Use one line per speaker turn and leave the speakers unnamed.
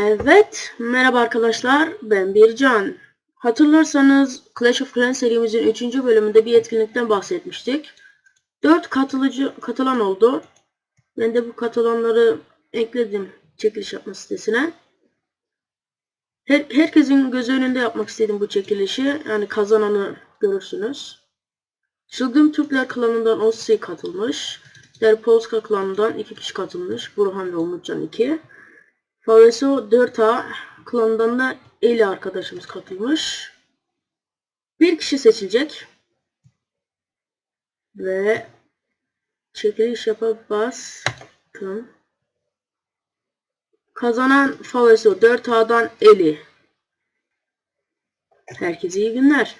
Evet, merhaba arkadaşlar, ben Bircan. Hatırlarsanız Clash of Clans serimizin 3. bölümünde bir etkinlikten bahsetmiştik. 4 katılıcı katılan oldu. Ben de bu katılanları ekledim çekiliş yapma sitesine. Her, herkesin gözü önünde yapmak istedim bu çekilişi. Yani kazananı görürsünüz. Çılgın Türkler klanından Ossi katılmış. Der Polska klanından 2 kişi katılmış. Burhan ve Umutcan 2. Faveso 4A klanından da Eli arkadaşımız katılmış. Bir kişi seçilecek. Ve çekiliş yapıp bastım. Kazanan Faveso 4A'dan Eli. Herkese iyi günler.